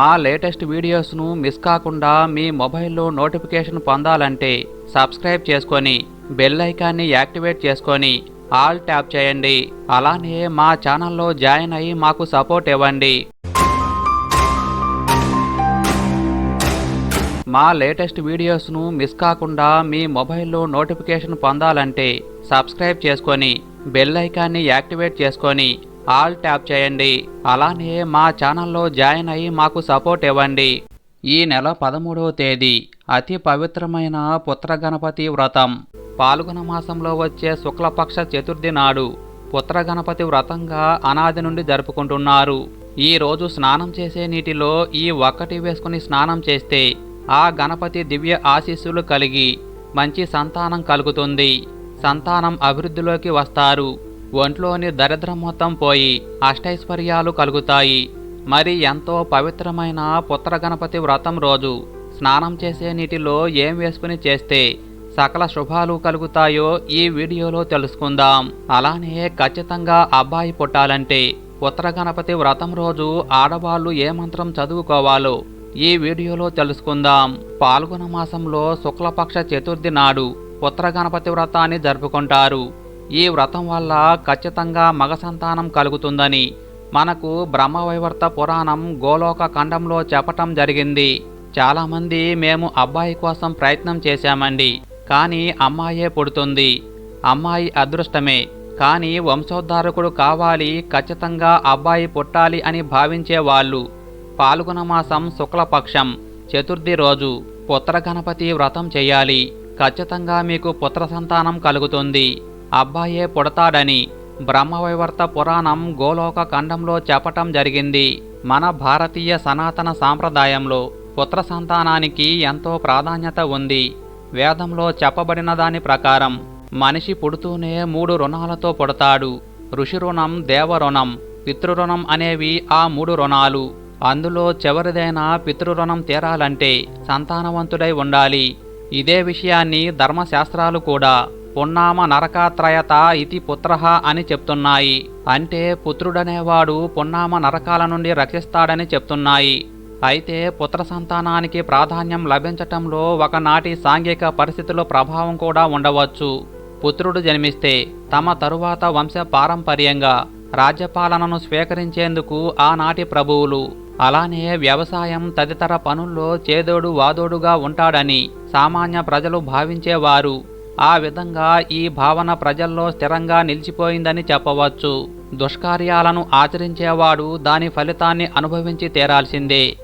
మా latest వీడియోస్ను miss కాకుండా మీ మొబైల్లో నోటిఫికేషన్ పొందాలంటే సబ్స్క్రైబ్ చేసుకొని బెల్ ఐకాన్ని యాక్టివేట్ చేసుకొని ఆల్ ట్యాప్ చేయండి. అలానే మా ఛానల్లో జాయిన్ అయ్యి మాకు సపోర్ట్ ఇవ్వండి. మా లేటెస్ట్ వీడియోస్ను మిస్ కాకుండా మీ మొబైల్లో నోటిఫికేషన్ పొందాలంటే సబ్స్క్రైబ్ చేసుకొని బెల్ ఐకాన్ని యాక్టివేట్ చేసుకొని ఆల్ ట్యాప్ చేయండి. అలానే మా ఛానల్లో జాయిన్ అయ్యి మాకు సపోర్ట్ ఇవ్వండి. ఈ నెల పదమూడవ తేదీ అతి పవిత్రమైన పుత్ర గణపతి వ్రతం. పాల్గొన మాసంలో వచ్చే శుక్లపక్ష చతుర్థి నాడు పుత్ర గణపతి వ్రతంగా అనాది నుండి జరుపుకుంటున్నారు. ఈ రోజు స్నానం చేసే నీటిలో ఈ ఒక్కటి వేసుకుని స్నానం చేస్తే ఆ గణపతి దివ్య ఆశీస్సులు కలిగి మంచి సంతానం కలుగుతుంది. సంతానం అభివృద్ధిలోకి వస్తారు. ఒంట్లోని దరిద్రం మొత్తం పోయి అష్టైశ్వర్యాలు కలుగుతాయి. మరి ఎంతో పవిత్రమైన పుత్ర గణపతి వ్రతం రోజు స్నానం చేసే నీటిలో ఏం వేసుకుని చేస్తే సకల శుభాలు కలుగుతాయో ఈ వీడియోలో తెలుసుకుందాం. అలానే ఖచ్చితంగా అబ్బాయి పుట్టాలంటే పుత్ర గణపతి వ్రతం రోజు ఆడవాళ్ళు ఏ మంత్రం చదువుకోవాలో ఈ వీడియోలో తెలుసుకుందాం. పాల్గొన మాసంలో శుక్లపక్ష చతుర్థి నాడు పుత్ర గణపతి వ్రతాన్ని జరుపుకుంటారు. ఈ వ్రతం వల్ల ఖచ్చితంగా మగ సంతానం కలుగుతుందని. మనకు బ్రహ్మవైవర్త పురాణం గోలోక ఖండంలో చెప్పటం జరిగింది. చాలామంది మేము అబ్బాయి కోసం ప్రయత్నం చేశామండి. కానీ అమ్మాయే పుడుతుంది. అమ్మాయి అదృష్టమే. కానీ వంశోద్ధారకుడు కావాలి ఖచ్చితంగా అబ్బాయి పుట్టాలి అని భావించే వాళ్ళు పాల్గొన మాసం శుక్లపక్షం చతుర్థి రోజు పుత్ర గణపతి వ్రతం చేయాలి. ఖచ్చితంగా మీకు పుత్ర సంతానం కలుగుతుంది. అబ్బాయే పుడతాడని బ్రహ్మవైవర్త పురాణం గోలోక ఖండంలో చెప్పటం జరిగింది. మన భారతీయ సనాతన సాంప్రదాయంలో పుత్ర సంతానానికి ఎంతో ప్రాధాన్యత ఉంది. వేదంలో చెప్పబడిన దాని ప్రకారం మనిషి పుడుతూనే మూడు రుణాలతో పుడతాడు. ఋషి రుణం దేవరుణం పితృరుణం అనేవి ఆ మూడు రుణాలు. అందులో చివరిదైన పితృరుణం తీరాలంటే సంతానవంతుడై ఉండాలి. ఇదే విషయాన్ని ధర్మశాస్త్రాలు కూడా పున్నామ నరకాత్రయత ఇతి పుత్ర అని చెప్తున్నాయి. అంటే పుత్రుడనేవాడు పున్నామ నరకాల నుండి రక్షిస్తాడని చెప్తున్నాయి. అయితే పుత్ర సంతానానికి ప్రాధాన్యం లభించటంలో ఒకనాటి సాంఘిక పరిస్థితుల ప్రభావం కూడా ఉండవచ్చు. పుత్రుడు జన్మిస్తే తమ తరువాత వంశ పారంపర్యంగా రాజ్యపాలనను స్వీకరించేందుకు ఆనాటి ప్రభువులు. అలానే వ్యవసాయం తదితర పనుల్లో చేదోడు వాదోడుగా ఉంటాడని సామాన్య ప్రజలు భావించేవారు. ఆ విధంగా ఈ భావన ప్రజల్లో స్థిరంగా నిలిచిపోయిందని చెప్పవచ్చు. దుష్కార్యాలను ఆచరించేవాడు దాని ఫలితాన్ని అనుభవించి తీరాల్సిందే.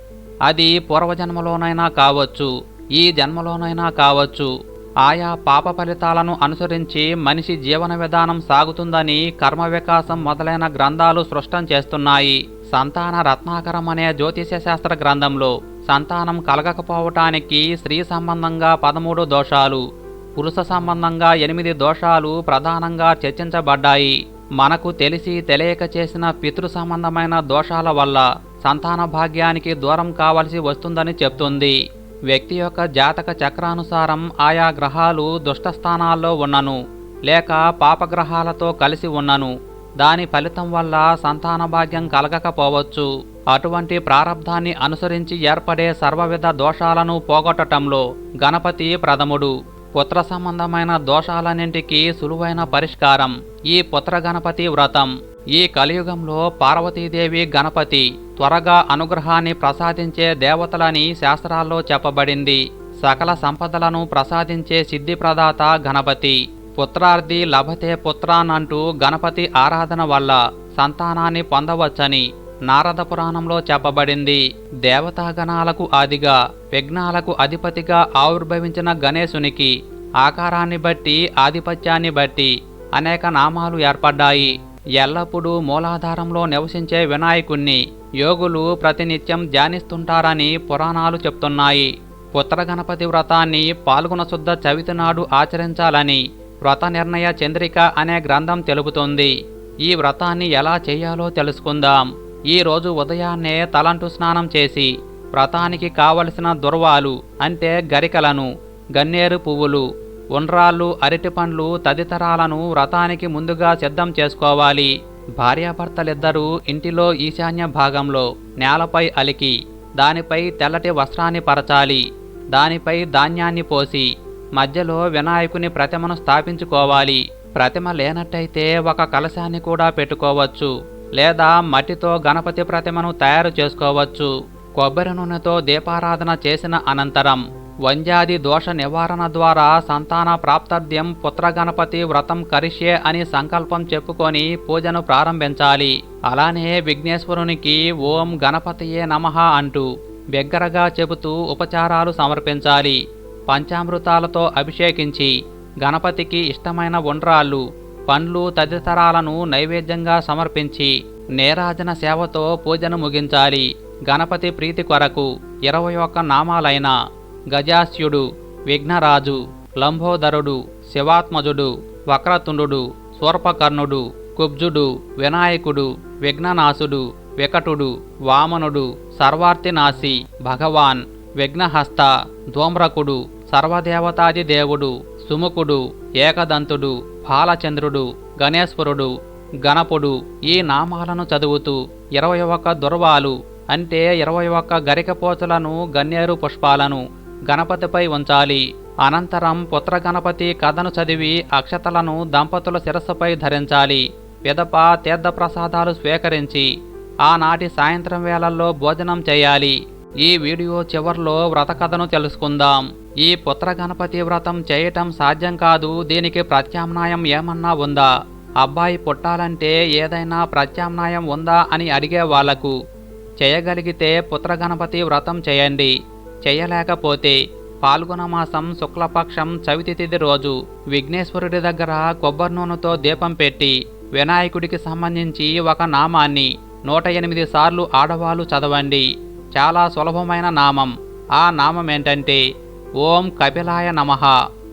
అది పూర్వజన్మలోనైనా కావచ్చు ఈ జన్మలోనైనా కావచ్చు. ఆయా పాప ఫలితాలను అనుసరించి మనిషి జీవన విధానం సాగుతుందని కర్మ వికాసం మొదలైన గ్రంథాలు స్పష్టం చేస్తున్నాయి. సంతాన రత్నాకరం అనే జ్యోతిష శాస్త్ర గ్రంథంలో సంతానం కలగకపోవటానికి స్త్రీ సంబంధంగా పదమూడు దోషాలు పురుష సంబంధంగా ఎనిమిది దోషాలు ప్రధానంగా చర్చించబడ్డాయి. మనకు తెలిసి తెలియక చేసిన పితృ సంబంధమైన దోషాల వల్ల సంతాన భాగ్యానికి దూరం కావలసి వస్తుందని చెప్తుంది. వ్యక్తి యొక్క జాతక చక్రానుసారం ఆయా గ్రహాలు దుష్టస్థానాల్లో ఉన్నను లేక పాపగ్రహాలతో కలిసి ఉన్నను. దాని ఫలితం వల్ల సంతాన భాగ్యం కలగకపోవచ్చు. అటువంటి ప్రారంధాన్ని అనుసరించి ఏర్పడే సర్వవిధ దోషాలను పోగొట్టటంలో గణపతి ప్రథముడు. పుత్ర సంబంధమైన దోషాలన్నింటికీ సులువైన పరిష్కారం. ఈ పుత్ర గణపతి వ్రతం. ఈ కలియుగంలో పార్వతీదేవి గణపతి త్వరగా అనుగ్రహాన్ని ప్రసాదించే దేవతలని శాస్త్రాల్లో చెప్పబడింది. సకల సంపదలను ప్రసాదించే సిద్ధి ప్రదాత గణపతి. పుత్రార్థి లభతే పుత్రాన్ అంటూ గణపతి ఆరాధన వల్ల సంతానాన్ని పొందవచ్చని నారద పురాణంలో చెప్పబడింది దేవతాగణాలకు ఆదిగా విఘ్నాలకు అధిపతిగా ఆవిర్భవించిన గణేశునికి ఆకారాన్ని బట్టి ఆధిపత్యాన్ని బట్టి అనేక నామాలు ఏర్పడ్డాయి. ఎల్లప్పుడూ మూలాధారంలో నివసించే వినాయకుణ్ణి యోగులు ప్రతినిత్యం ధ్యానిస్తుంటారని పురాణాలు చెప్తున్నాయి. పుత్రగణపతి వ్రతాన్ని పాల్గొన శుద్ధ చవితి నాడు ఆచరించాలని వ్రత నిర్ణయ చంద్రిక అనే గ్రంథం తెలుపుతుంది. ఈ వ్రతాన్ని ఎలా చేయాలో తెలుసుకుందాం. ఈరోజు ఉదయాన్నే తలంటు స్నానం చేసి వ్రతానికి కావలసిన దుర్వాలు అంటే గరికలను గన్నేరు పువ్వులు ఉండ్రాళ్ళు అరటిపండ్లు తదితరాలను వ్రతానికి ముందుగా సిద్ధం చేసుకోవాలి. భార్యాభర్తలిద్దరూ ఇంటిలో ఈశాన్య భాగంలో నేలపై అలికి దానిపై తెల్లటి వస్త్రాన్ని పరచాలి. దానిపై ధాన్యాన్ని పోసి మధ్యలో వినాయకుని ప్రతిమను స్థాపించుకోవాలి. ప్రతిమ లేనట్టయితే ఒక కలశాన్ని కూడా పెట్టుకోవచ్చు. లేదా మట్టితో గణపతి ప్రతిమను తయారు చేసుకోవచ్చు. కొబ్బరి నూనెతో దీపారాధన చేసిన అనంతరం వంజాది దోష నివారణ ద్వారా సంతాన ప్రాప్తార్థ్యం పుత్ర గణపతి వ్రతం కరిష్యే అని సంకల్పం చెప్పుకొని పూజను ప్రారంభించాలి. అలానే విఘ్నేశ్వరునికి ఓం గణపతియే నమః అంటూ బిగ్గరగా చెబుతూ ఉపచారాలు సమర్పించాలి. పంచామృతాలతో అభిషేకించి గణపతికి ఇష్టమైన ఉండ్రాళ్ళు పండ్లు తదితరాలను నైవేద్యంగా సమర్పించి నేరాజన సేవతో పూజను ముగించాలి. గణపతి ప్రీతి కొరకు ఇరవై ఒక్క నామాలైన గజాస్యుడు విఘ్నరాజు లంబోదరుడు శివాత్మజుడు వక్రతుండు స్వర్పకర్ణుడు కుబ్జుడు వినాయకుడు విఘ్ననాశుడు వికటుడు వామనుడు సర్వార్థినాశి భగవాన్ విఘ్నహస్త ధూమ్రకుడు సర్వదేవతాది దేవుడు సుముఖుడు ఏకదంతుడు బాలచంద్రుడు గణేశ్వరుడు గణపుడు ఈ నామాలను చదువుతూ ఇరవై ఒక్క దుర్వాలు అంటే ఇరవై ఒక్క గరికపోచలను గన్నేరు పుష్పాలను గణపతిపై ఉంచాలి. అనంతరం పుత్ర గణపతి కథను చదివి అక్షతలను దంపతుల శిరస్సుపై ధరించాలి. పిదప తీర్థప్రసాదాలు స్వీకరించి ఆనాటి సాయంత్రం వేళల్లో భోజనం చేయాలి. ఈ వీడియో చివర్లో వ్రత కథను తెలుసుకుందాం. ఈ పుత్ర గణపతి వ్రతం చేయటం సాధ్యం కాదు దీనికి ప్రత్యామ్నాయం ఏమన్నా ఉందా? అబ్బాయి పుట్టాలంటే ఏదైనా ప్రత్యామ్నాయం ఉందా అని అడిగే వాళ్ళకు చేయగలిగితే పుత్ర గణపతి వ్రతం చేయండి. చేయలేకపోతే పాల్గొన మాసం శుక్లపక్షం చవితి తిథి రోజు విఘ్నేశ్వరుడి దగ్గర కొబ్బరి నూనెతో దీపం పెట్టి వినాయకుడికి సంబంధించి ఒక నామాన్ని నూట ఎనిమిది సార్లు ఆడవాళ్ళు చదవండి. చాలా సులభమైన నామం. ఆ నామం ఏంటంటే ఓం కపిలాయ నమః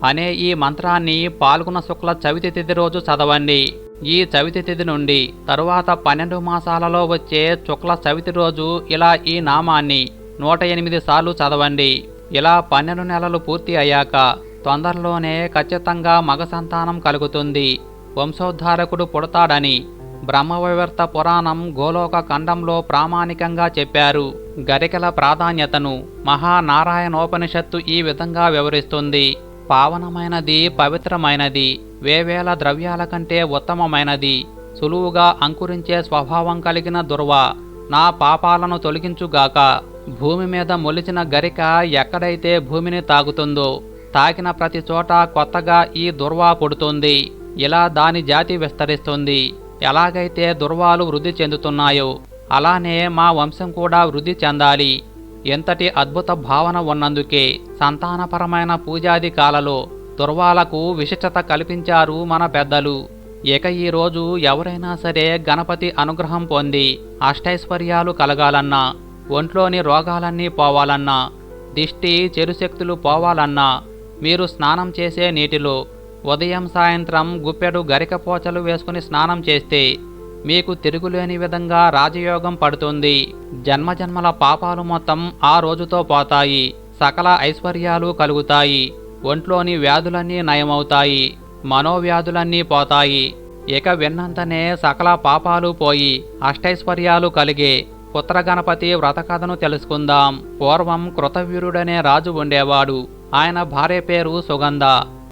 అనే ఈ మంత్రాన్ని పాల్గొన శుక్ల చవితి తిథి రోజు చదవండి. ఈ చవితి తిథి నుండి తరువాత పన్నెండు మాసాలలో వచ్చే శుక్ల చవితి రోజు ఇలా ఈ నామాన్ని నూట ఎనిమిది సార్లు చదవండి. ఇలా పన్నెండు నెలలు పూర్తి అయ్యాక తొందరలోనే ఖచ్చితంగా మగ సంతానం కలుగుతుంది. వంశోద్ధారకుడు పుడతాడని బ్రహ్మవివర్త పురాణం గోలోక ఖండంలో ప్రామాణికంగా చెప్పారు. గరికల ప్రాధాన్యతను మహానారాయణోపనిషత్తు ఈ విధంగా వివరిస్తుంది. పావనమైనది పవిత్రమైనది వేవేల ద్రవ్యాల కంటే ఉత్తమమైనది సులువుగా అంకురించే స్వభావం కలిగిన దుర్వ నా పాపాలను తొలగించుగాక భూమి మీద మొలిచిన గరిక ఎక్కడైతే భూమిని తాగుతుందో తాకిన ప్రతి చోట కొత్తగా ఈ దుర్వా పుడుతుంది. ఇలా దాని జాతి విస్తరిస్తుంది. ఎలాగైతే దుర్వాలు వృద్ధి చెందుతున్నాయో అలానే మా వంశం కూడా వృద్ధి చెందాలి. ఎంతటి అద్భుత భావన ఉన్నందుకే సంతానపరమైన పూజాది కాలలో దుర్వాలకు విశిష్టత కల్పించారు మన పెద్దలు. ఇక ఈరోజు ఎవరైనా సరే గణపతి అనుగ్రహం పొంది అష్టైశ్వర్యాలు కలగాలన్నా ఒంట్లోని రోగాలన్నీ పోవాలన్నా దిష్టి చెరుశక్తులు పోవాలన్నా మీరు స్నానం చేసే నీటిలో ఉదయం సాయంత్రం గుప్పెడు గరికపోచలు వేసుకుని స్నానం చేస్తే మీకు తిరుగులేని విధంగా రాజయోగం పడుతుంది. జన్మజన్మల పాపాలు మొత్తం ఆ రోజుతో పోతాయి. సకల ఐశ్వర్యాలు కలుగుతాయి. ఒంట్లోని వ్యాధులన్నీ నయమవుతాయి. మనోవ్యాధులన్నీ పోతాయి. ఇక విన్నంతనే సకల పాపాలు పోయి అష్టైశ్వర్యాలు కలిగే పుత్రగణపతి వ్రతకథను తెలుసుకుందాం. పూర్వం కృతవీరుడనే రాజు ఉండేవాడు. ఆయన భార్య పేరు సుగంధ.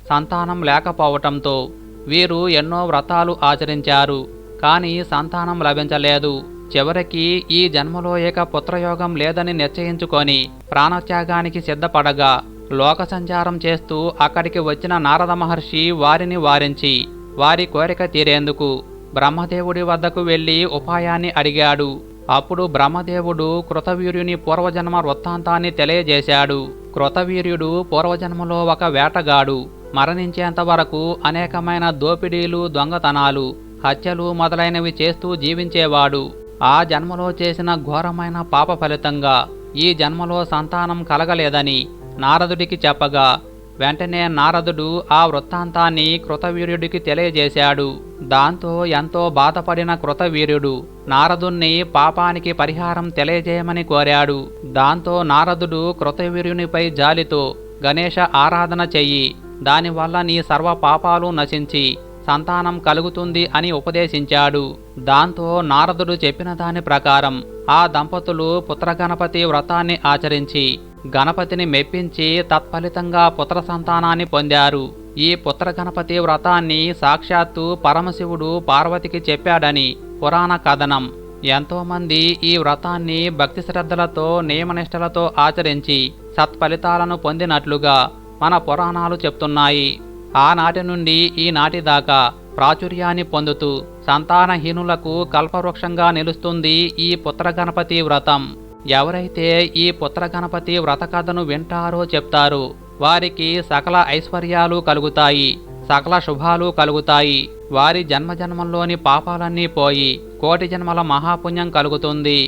సంతానం లేకపోవటంతో వీరు ఎన్నో వ్రతాలు ఆచరించారు కానీ సంతానం లభించలేదు. చివరికి ఈ జన్మలో ఏక పుత్రయోగం లేదని నిశ్చయించుకొని ప్రాణత్యాగానికి సిద్ధపడగా లోక సంచారం చేస్తూ అక్కడికి వచ్చిన నారద మహర్షి వారిని వారించి వారి కోరిక తీరేందుకు బ్రహ్మదేవుడి వద్దకు వెళ్ళి ఉపాయాన్ని అడిగాడు. అప్పుడు బ్రహ్మదేవుడు కృతవీర్యుని పూర్వజన్మ వృత్తాంతాన్ని తెలియజేశాడు. కృతవీర్యుడు పూర్వజన్మలో ఒక వేటగాడు. మరణించేంత వరకు అనేకమైన దోపిడీలు దొంగతనాలు హత్యలు మొదలైనవి చేస్తూ జీవించేవాడు. ఆ జన్మలో చేసిన ఘోరమైన పాప ఫలితంగా ఈ జన్మలో సంతానం కలగలేదని నారదుడికి చెప్పగా వెంటనే నారదుడు ఆ వృత్తాంతాన్ని కృతవీర్యుడికి తెలియజేశాడు. దాంతో ఎంతో బాధపడిన కృతవీర్యుడు నారదుణ్ణి పాపానికి పరిహారం తెలియజేయమని కోరాడు. దాంతో నారదుడు కృతవీర్యునిపై జాలితో గణేష ఆరాధన చెయ్యి. దానివల్ల నీ సర్వ పాపాలు నశించి సంతానం కలుగుతుంది అని ఉపదేశించాడు. దాంతో నారదుడు చెప్పిన దాని ప్రకారం ఆ దంపతులు పుత్రగణపతి వ్రతాన్ని ఆచరించి గణపతిని మెప్పించి తత్ఫలితంగా పుత్ర సంతానాన్ని పొందారు. ఈ పుత్రగణపతి వ్రతాన్ని సాక్షాత్తు పరమశివుడు పార్వతికి చెప్పాడని పురాణ కథనం. ఎంతోమంది ఈ వ్రతాన్ని భక్తి శ్రద్ధలతో నియమనిష్టలతో ఆచరించి సత్ఫలితాలను పొందినట్లుగా మన పురాణాలు చెప్తున్నాయి. ఆనాటి నుండి ఈనాటి దాకా ప్రాచుర్యాన్ని పొందుతూ సంతానహీనులకు కల్పవృక్షంగా నిలుస్తుంది ఈ పుత్రగణపతి వ్రతం. ఎవరైతే ఈ పుత్రగణపతి వ్రత కథను వింటారో చెప్తారు వారికి సకల ఐశ్వర్యాలు కలుగుతాయి సకల శుభాలు కలుగుతాయి. వారి జన్మజన్మల్లోని పాపాలన్నీ పోయి కోటి జన్మల మహాపుణ్యం కలుగుతుంది.